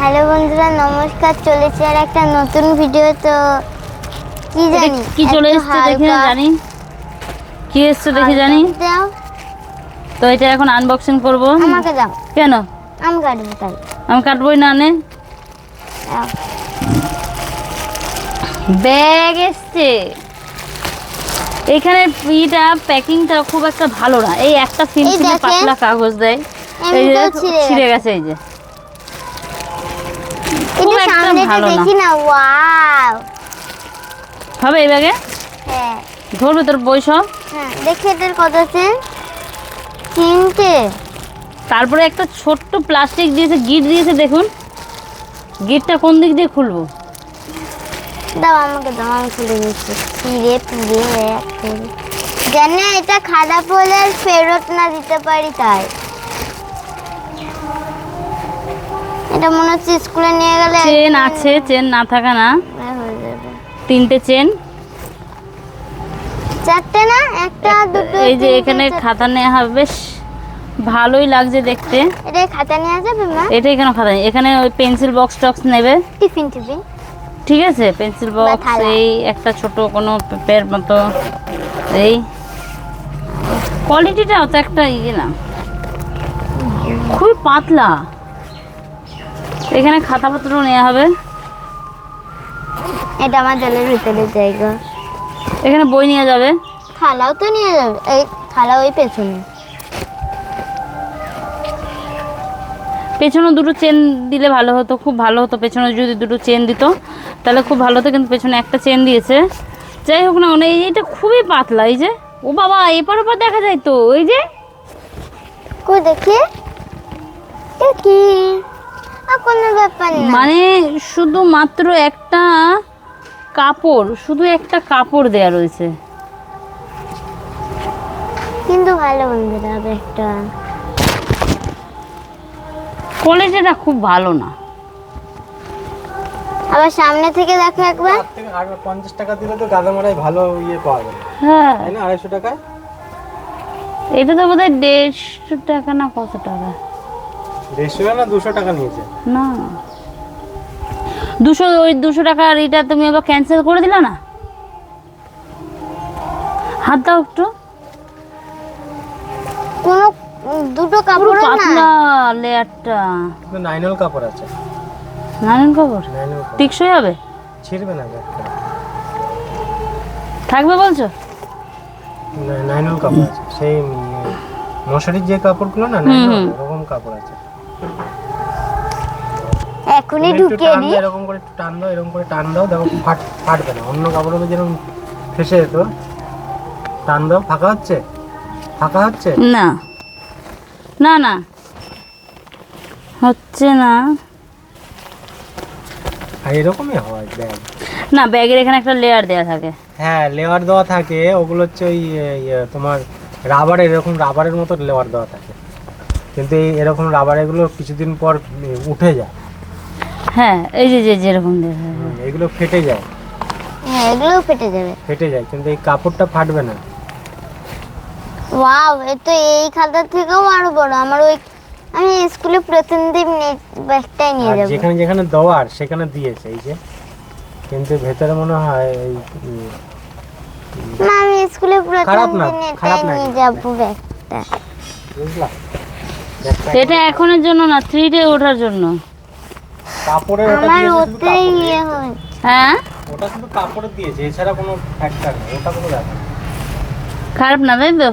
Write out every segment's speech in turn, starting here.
Hello বন্ধুরা নমস্কার। চলেছে আর একটা নতুন ভিডিও তো। কি জানি? কি চলে এসছে দেখে হালকা- জানি। কি এসছে দেখে জানি। তো এটা এখন আনবক্সিং করব। আমাকে দাও। কেন? আমি কাটবো তাই আমি কাটবই না নে। ব্যাগ এসছে। এখানে ইটা প্যাকিংটা খুব একটা ভালো না। এই একটা দেখেন। পাতলা কাগজ দেয়। এই যে ছিঁড়ে গেছে এই যে। একটা সামনেটা ভালো না। দেখি না ওয়াও। হবে এই ব্যাগে? হ্যাঁ। ধরবে তোর বই সব? হ্যাঁ দেখি এটার কত আছে। তিনটে। তারপরে একটা ছোট্ট প্লাস্টিক দিয়েছে গিট দিয়েছে দেখুন। গিটটা কোন দিক দিয়ে খুলবো? দাও আমাকে দাও আমি খুলে দিচ্ছি এক করে জানি এটা খারাপ হলে ফেরত না দিতে পারি তাই। এটা মনে হচ্ছে স্কুলে নিয়ে গেলে চেন আছে চেন না থাকা না। তিনটে চেন। চারটে না? একটা দুটো এই যে এখানে খাতা নেওয়া হবে বেশ ভালোই লাগছে দেখতে। এটা খাতা নেওয়া যাবে মা? এটা এখানে খাতা নেই। এখানে ওই পেন্সিল বক্স টক্স নেবে। Tiffin tiffin. ঠিক আছে পেন্সিল বক্স এই একটা ছোট কোনো পেপের মতো এই। কোয়ালিটিটা অত একটা ইয়ে না। খুবই পাতলা। এখানে খাতাপত্র নেওয়া হবে। এটা আমার জলের ভিতরে জায়গা। এখানে বই নিয়ে যাবে। থালাও তো নিয়ে যাবে। এই থালা ওই পেছনে। পেছনে দুটো চেন দিলে ভালো হতো খুব ভালো হতো। পেছনে যদি দুটো চেন দিত তাহলে খুব ভালো হতো কিন্তু পেছনে একটা চেন দিয়েছে। যাই হোক না মানে এইটা খুবই পাতলা এই যে। ও বাবা এপার ওপার দেখা যায় তো ওই যে। কই দেখি? আর কোনো ব্যাপার না। মানে শুধু মাত্র একটা কাপড় শুধু একটা কাপড় দেয়া রয়েছে। কিন্তু ভালো বন্ধুরা একটা। কোয়ালিটিটা খুব ভালো না। আবার সামনে থেকে দেখো একবার। তার থেকে আর পঞ্চাশ টাকা দিলে তো গাদামারাই ভালো ইয়ে পাওয়া যাবে হ্যাঁ। তাই না আড়াইশো টাকায়? এটা তো বোধহয় দেড়শো টাকা না কত টাকা? দেড়শো না দুশো টাকা নিয়েছে। না। দুশো ওই দুশো টাকার এটা তুমি আবার ক্যান্সেল করে দিলা না? হাত দাও একটু। কোনো দুটো কাপড় না। পাতলা লেয়ারটা। নাইনল কাপড় আছে। নাইনল কাপড়? টিকসই হবে? ছিঁড়বে না থাকবে বলছো? নাইনল কাপড় আছে। সেই মশারির যে কাপড়গুলো না নাইনল এরকম কাপড় আছে। এখনই ঢুকিয়ে দিই এরকম করে একটু টান দাও এরকম করে টান দাও দেখো ফাট ফাটবে না। অন্য কাপড়গুলো যেরকম ফেসে যেত। টান দাও ফাঁকা হচ্ছে? ফাঁকা হচ্ছে? না। না না। হচ্ছে না। আর এরকমই হয় ব্যাগ। না ব্যাগের এখানে একটা লেয়ার দেওয়া থাকে। হ্যাঁ লেয়ার দেওয়া থাকে। ওগুলো হচ্ছে ওই ইয়ে, তোমার রাবারের এরকম রাবারের মতো লেয়ার দেওয়া থাকে। কিন্তু এই এরকম রাবার এগুলো কিছুদিন পর উঠে যায়। হ্যাঁ এই যে যে যেরকম দেখা যায়। হুম, এগুলো ফেটে যায়। হ্যাঁ এগুলোও ফেটে যাবে। ফেটে যায় কিন্তু এই কাপড়টা ফাটবে না। ওয়াও এ তো এই খাতার থেকেও আরও বড়। আমার ওই আমি স্কুলে প্রথম দিন নে- ব্যাগটাই নিয়ে আর যাব। যেখানে যেখানে দেওয়ার সেখানে দিয়েছে এই যে। কিন্তু ভেতরে মনে হয় এই উম, না আমি স্কুলে প্রথম খারাপ না, দিন এটাই খারাপ না নিয়ে কিন্তু। যাব ব্যাগটা। বুঝলা ব্যাগটা এটা এখনের জন্য না থ্রি ডে ওঠার জন্য। কাপড়ের আমার ওতেই ইয়ে হয়। হ্যাঁ? ওটা শুধু কাপড়ের দিয়েছে এছাড়া কোনো ফ্যাক্টর নেই ওটা কোনো ব্যাপার খারাপ না তাই তো?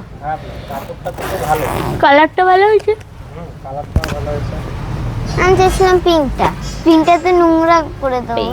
কাপড়টা কিন্তু ভালো। কালারটা ভালো হয়েছে? হুম কালারটা ভালো হয়েছে। আমি চেয়েছিলাম পিঙ্কটা পিঙ্কটাতে নোংরা করে দেবো.